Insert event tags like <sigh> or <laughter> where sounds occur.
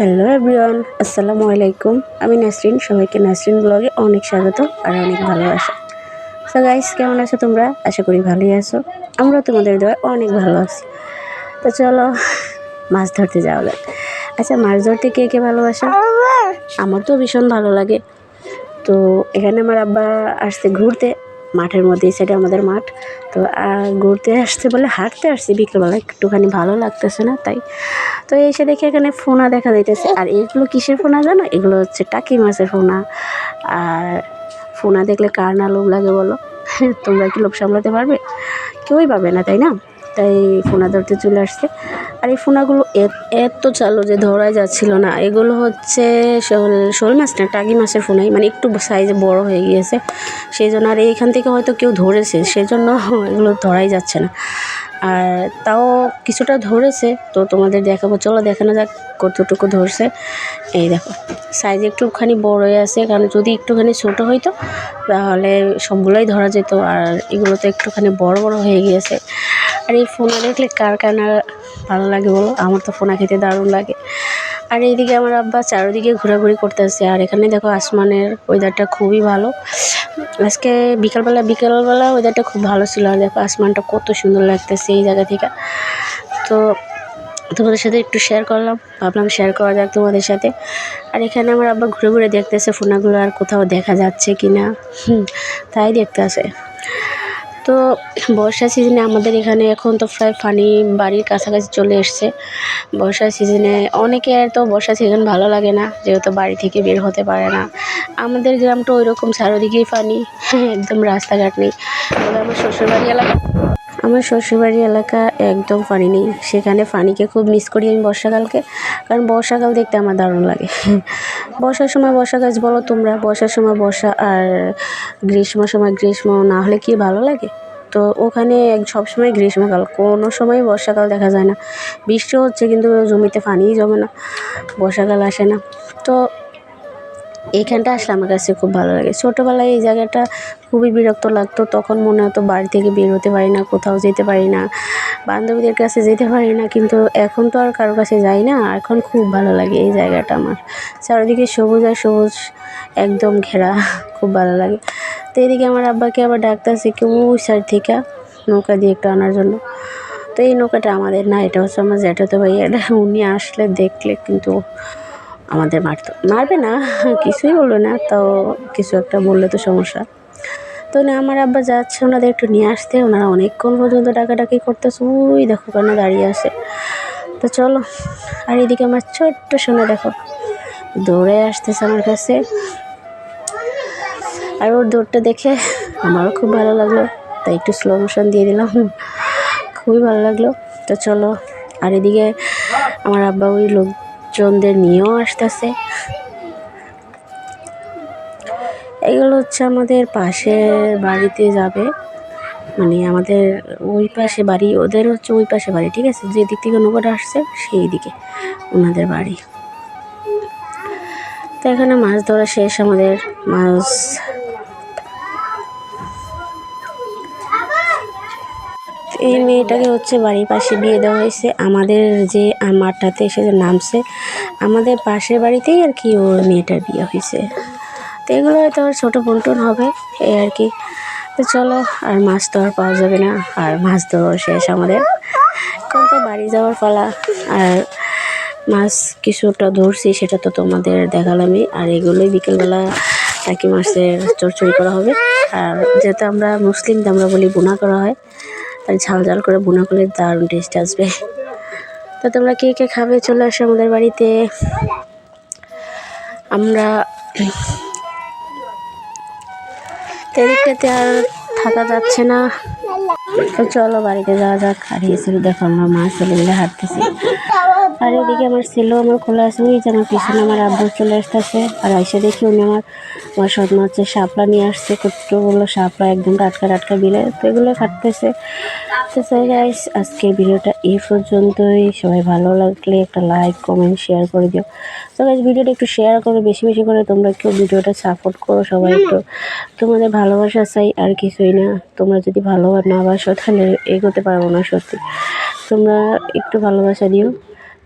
Hello everyone আসসালামু আলাইকুম আমি নাসরিন সবাইকে নাসরিন ব্লগে অনেক স্বাগত আর অনেক ভালোবাসা। সো গাইস কেমন আছো তোমরা? আশা করি ভালোই আছো। আমরা তোমাদের দেওয়া অনেক ভালো আছি। তো চলো মাছ ধরতে যাওয়া যাক। আচ্ছা মাছ ধরতে কে কে ভালোবাসা? আমার তো ভীষণ ভালো লাগে। তো এখানে আমার আব্বা আসছে ঘুরতে। মাঠের মধ্যে, এই সাইডে আমাদের মাঠ। তো ঘুরতে আসছে বলে হাঁটতে আসছি। বিকেলবেলা একটুখানি ভালো লাগতেছে না, তাই। তো এসে দেখে এখানে ফোনা দেখা যাইতেছে। আর এগুলো কিসের ফোনা জানো? এগুলো হচ্ছে টাকি মাছের ফোনা। আর ফোনা দেখলে কার না লোভ লাগে বলো? <laughs> তোমরা কি লোভ সামলাতে পারবে? কেউই পাবে না, তাই না? তাই ফোনা ধরতে চলে আসছে। আর এই ফোনাগুলো এত- চালো যে ধরাই যাচ্ছিল না। এগুলো হচ্ছে শোল শোল মাছ না টাকি মাছের ফোনাই মানে একটু সাইজে বড় হয়ে গিয়েছে। সেই জন্য আর এইখান থেকে হয়তো কেউ ধরেছে সেই সেজন্য <laughs> এগুলো ধরাই যাচ্ছে না। আর তাও কিছুটা ধরেছে, তো তোমাদের দেখাবো। চলো দেখানো যাক কতটুকু ধরছে। এই দেখো সাইজ একটুখানি বড় হয়ে আছে, কারণ যদি একটুখানি ছোটো হইতো, তাহলে সবগুলোই ধরা যেত। আর এগুলো তো একটুখানি বড় বড় হয়ে গিয়েছে। আর এই ফোনা দেখলে কার না ভালো লাগে বলো? আমার তো ফোনা খেতে দারুণ লাগে। আর এইদিকে আমার আব্বা চারিদিকে ঘোরাঘুরি করতেছে। আর এখানে দেখো আসমানের ওয়েদারটা খুবই ভালো। আজকে বিকালবেলা বিকালবেলা ওয়েদারটা খুব ভালো ছিল। আর দেখো আসমানটা কত সুন্দর লাগতেছে এই জায়গা থেকে। তো তোমাদের সাথে একটু শেয়ার করলাম। ভাবলাম শেয়ার করা যাক তোমাদের সাথে। আর এখানে আমার আব্বা ঘুরে ঘুরে দেখতেছে ফোনাগুলো, আর কোথাও দেখা যাচ্ছে কি না তাই দেখতে আসে তো বর্ষা সিজনে আমাদের এখানে এখন তো প্রায় পানি বাড়ির কাছাকাছি চলে এসছে। বর্ষা সিজনে অনেকের তো বর্ষা সিজন ভালো লাগে না, যেহেতু বাড়ি থেকে বের হতে পারে না। আমাদের গ্রামটা ওই রকম চারোদিকেই পানি একদম রাস্তাঘাট নেই। তবে আমার শ্বশুরবাড়ি এলাকা আমার শ্বশুরবাড়ি এলাকা একদম পানি নেই। সেখানে পানিকে খুব মিস করি আমি বর্ষাকালকে, কারণ বর্ষাকাল দেখতে আমার দারুণ লাগে। বর্ষার সময় বর্ষা গাছ বলো তোমরা, বর্ষার সময় বর্ষা আর গ্রীষ্ম সময় গ্রীষ্ম, না হলে কি ভালো লাগে? তো ওখানে সবসময় গ্রীষ্মকাল, কোনো সময় বর্ষাকাল দেখা যায় না। বৃষ্টি হচ্ছে কিন্তু জমিতে পানিই জমে না, বর্ষাকাল আসে না। তো এইখানটা আসলে আমার কাছে খুব ভালো লাগে। ছোটোবেলায় এই জায়গাটা খুবই বিরক্ত লাগতো, তখন মনে হতো বাড়ি থেকে বের হতে পারি না, কোথাও যেতে পারি না, বান্ধবীদের কাছে যেতে পারি না, কিন্তু এখন তো আর কারোর কাছে যাই না, এখন খুব ভালো লাগে এই জায়গাটা আমার। চারিদিকে সবুজ আর সবুজ, একদম ঘেরা, খুব ভালো লাগে। তো এদিকে আমার আব্বাকে আবার ডাকতেছে কেউ সাইড থেকে, নৌকা দিয়ে একটু আনার জন্য। তো এই নৌকাটা আমাদের না, এটা হচ্ছে আমার জ্যাঠাতো ভাইয়া এটা উনি আসলে দেখলে কিন্তু আমাদের মারতো। মারবে না, কিছুই বলবে না তো কিছু একটা বললে তো সমস্যা। তো না, আমার আব্বা যাচ্ছে, ওনাদের একটু নিয়ে আসতে, ওনারা অনেকক্ষণ পর্যন্ত ডাকাডাকি করতেছে, ওই দেখো কেন দাঁড়িয়ে আছে। তো চলো, আর এদিকে আমার ছোট্ট সোনা দেখো, দৌড়ে আসতেছে আমার কাছে। আর ওর দৌড়টা দেখে আমারও খুব ভালো লাগল, তাই একটু স্লো মোশন দিয়ে দিলাম, খুবই ভালো লাগল। তো চলো, আর এদিকে আমার আব্বা ওই লোকজনদের নিয়েও আসতেছে। এগুলো হচ্ছে আমাদের পাশের বাড়িতে যাবে। মানে আমাদের ওই পাশে বাড়ি, ওদের হচ্ছে ওই পাশে বাড়ি, ঠিক আছে? যে দিক থেকে নৌকাটা আসছে, সেই দিকে ওনাদের বাড়ি। তো এখানে মাছ ধরা শেষ, আমাদের মাছ এই মেয়েটাকে হচ্ছে বাড়ির পাশে বিয়ে দেওয়া হয়েছে। আমাদের যে মাঠটাতে এসে যে নামছে, আমাদের পাশের বাড়িতেই আর কি ওর মেয়েটার বিয়ে হয়েছে। তো এগুলো হয়তো আর ছোটো বন্টন হবে, এই আর কি। তো চলো, আর মাছ তো আর পাওয়া যাবে না, আর মাছ তো শেষ আমাদের। এখন তো বাড়ি যাওয়ার পালা, আর মাছ কিছুটা ধরছি, সেটা তো তোমাদের দেখালামই। আর এগুলোই বিকেলবেলা টাকি মাছের চচ্চড়ি করা হবে। আর যেহেতু আমরা মুসলিম আমরা বলি বোনা করা হয়। আর ঝাল ঝাল করে বোনা করলে দারুণ টেস্ট আসবে। তো তোমরা কে কে খাবে চলে আসো আমাদের বাড়িতে। আমরা এদিকটাতে আর থাকা যাচ্ছে না। তো চলো বাড়িতে যাওয়া যাক। আর ছেলে দেখো আমরা মা ছেলে মিলে হাঁটতেছি। আর এদিকে আমার ছেলেও আমার খোলা আছে, ওই যে আমার পিছনে আমার আব্বু চলে আসতেছে। আর এসে দেখি উনি আমার আমার সৎ মা হচ্ছে শাপলা নিয়ে আসছে কতগুলো শাপলা একদম টাটকা টাটকা বিলে, তো এগুলো কাটতেছে তো গাইস আজকের ভিডিওটা এই পর্যন্তই। সবাই ভালো লাগলে একটা লাইক কমেন্ট শেয়ার করে দিও। তো গাইস ভিডিওটা একটু শেয়ার করো, বেশি বেশি করে তোমরা কেউ ভিডিওটা সাপোর্ট করো সবাই একটু। তোমাদের ভালোবাসা চাই আর কিছুই না। তোমরা যদি ভালো না বাসো, তাহলে এগোতে পারব না, সত্যি। তোমরা একটু ভালোবাসা দিও।